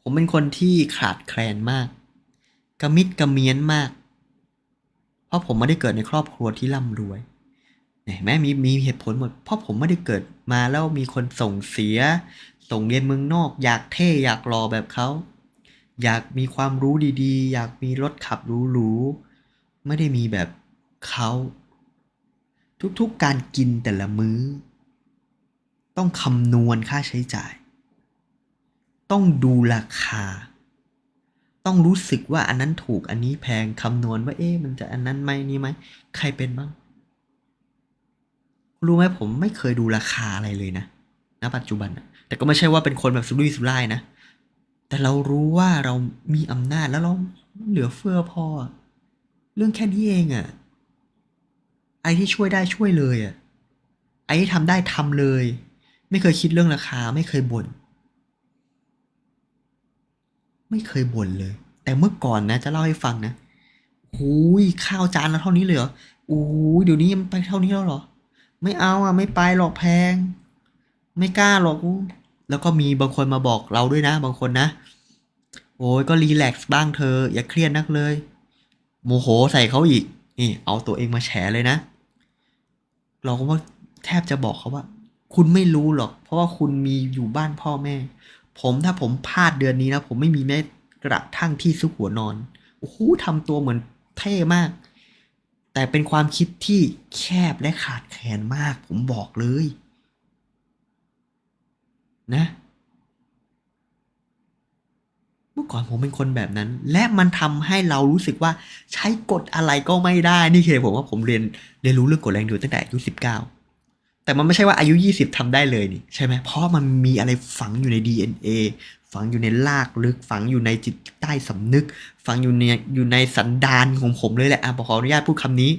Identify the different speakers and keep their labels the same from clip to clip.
Speaker 1: ผมเป็นคนที่ขาดแคลนมาก กระมิดกระเมียนมาก เพราะผมไม่ได้เกิดในครอบครัวที่ร่ำรวยเห็นไหมมีมีเหตุผลหมด เพราะผมไม่ได้เกิดมาแล้วมีคนส่งเสีย ส่งเรียนเมืองนอก อยากเท่อยากรอแบบเขาอยากมีความรู้ดีๆ อยากมีรถขับหรูๆไม่ได้มีแบบเขาทุกๆการกินแต่ละมื้อ ต้องคำนวณค่าใช้จ่าย ต้องดูราคา ต้องรู้สึกว่าอันนั้นถูกอันนี้แพงคำนวณว่า เอ๊ะมันจะอันนั้นไหมนี่ไหมใครเป็นบ้าง รู้ไหมผมไม่เคยดูราคาอะไรเลยนะณปัจจุบันแต่ก็ไม่ใช่ว่าเป็นคนแบบสุรุ่ยสุร่ายนะ แต่เรารู้ว่าเรามีอำนาจแล้วเราเหลือเฟือพอ เรื่องแค่นี้เองอะไอ้ที่ช่วยได้ช่วยเลยอะไอ้ที่ทำได้ทำเลย ไม่เคยคิดเรื่องราคาไม่เคยบ่น ไม่เคยบ่นเลย แต่เมื่อก่อนนะ จะเล่าให้ฟังนะหูยข้าวจานละเท่านี้เลยเหรออู้ยเดี๋ยวนี้มันไปเท่านี้แล้วเหรอ ไม่เอาอะ ไม่ไปหรอกแพง ไม่กล้าหรอกแล้วก็มีบางคนมาบอกเราด้วยนะ บางคนนะ โอ้ยก็รีแลกซ์บ้างเธอ อย่าเครียดนักเลย โมโหใส่เขาอีก นี่ เอาตัวเองมาแฉเลยนะ เราก็ว่าแทบจะบอกเขาว่า คุณไม่รู้หรอก เพราะว่าคุณมีอยู่บ้านพ่อแม่ ผมถ้าผมพลาดเดือนนี้นะผมไม่มีแม้กระทั่งที่ซุกหัวนอนโอ้โหทำตัวเหมือนเท่มาก แต่เป็นความคิดที่แคบและขาดแคลนมาก ผมบอกเลย นะ เมื่อก่อนผมเป็นคนแบบนั้น และมันทำให้เรารู้สึกว่าใช้กฎอะไรก็ไม่ได้ นี่คือผมว่าผมเรียนเรียนรู้เรื่องกฎแรงดูตั้งแต่อายุสิบเก้า แต่มันไม่ใช่ว่าอายุยี่สิบทำได้เลยนี่ใช่ไหมเพราะมันมีอะไรฝังอยู่ใน DNA ฝังอยู่ในลากลึกฝังอยู่ในจิตใต้สำนึก ฝังอยู่ในอยู่ในสันดานของผมเลยแหละอะขออนุญาตพูดคำนี้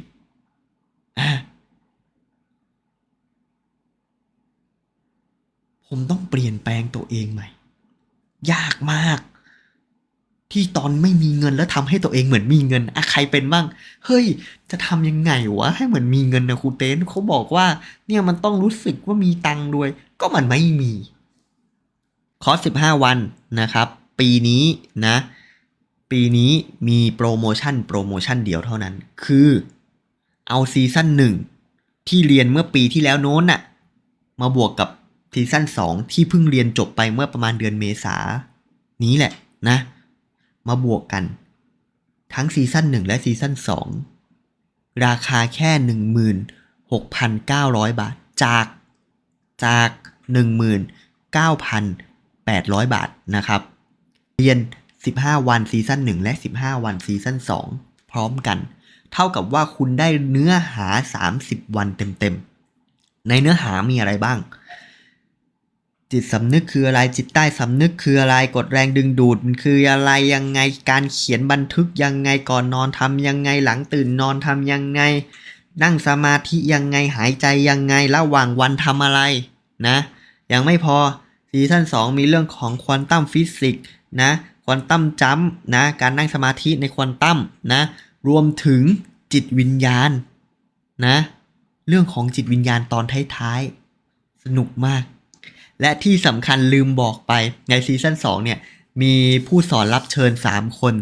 Speaker 1: ผมต้องเปลี่ยนแปลงตัวเองใหม่ ยากมาก ที่ตอนไม่มีเงินแล้วทำให้ตัวเองเหมือนมีเงินอะใครเป็นบ้าง เฮ้ย จะทำยังไงวะให้เหมือนมีเงินนะครูเต้นเขาบอกว่า เนี่ยมันต้องรู้สึกว่ามีตังค์ด้วย ก็มันไม่มีคอร์ส15 วันนะครับ ปีนี้นะ ปีนี้มีโปรโมชั่นโปรโมชั่นเดียวเท่านั้น คือเอาซีซั่นหนึ่งที่เรียนเมื่อปีที่แล้วโน้นน่ะ มาบวกกับซีซั่น2ที่เพิ่งเรียนจบไปเมื่อประมาณเดือนเมษานี้แหละนะ มาบวกกัน ทั้งซีซั่น1 และซีซั่น2 ราคาแค่ 16,900 บาท จากจาก 19,800 บาทนะครับ เรียน 15 วันซีซั่น1 และ 15 วันซีซั่น2 พร้อมกัน เท่ากับว่าคุณได้เนื้อหา 30 วันเต็มๆ ในเนื้อหามีอะไรบ้าง จิตสำนึกคืออะไรจิตใต้สำนึกคืออะไรกดแรงดึงดูดมันคืออะไรยังไงการเขียนบันทึกยังไงก่อนนอนทำยังไงหลังตื่นนอนทำยังไง นั่งสมาธิยังไงหายใจยังไงระหว่างวันทำอะไรนะยังไม่พอซีซั่น2มีเรื่องของควอนตัมฟิสิกส์นะควอนตัมจัมนะการนั่งสมาธิในควอนตัมนะรวมถึงจิตวิญญาณนะเรื่องของจิตวิญญาณตอนท้ายๆสนุกมาก และที่สำคัญลืมบอกไปในซีซั่น2เนี่ยมีผู้สอนรับเชิญ 3 คน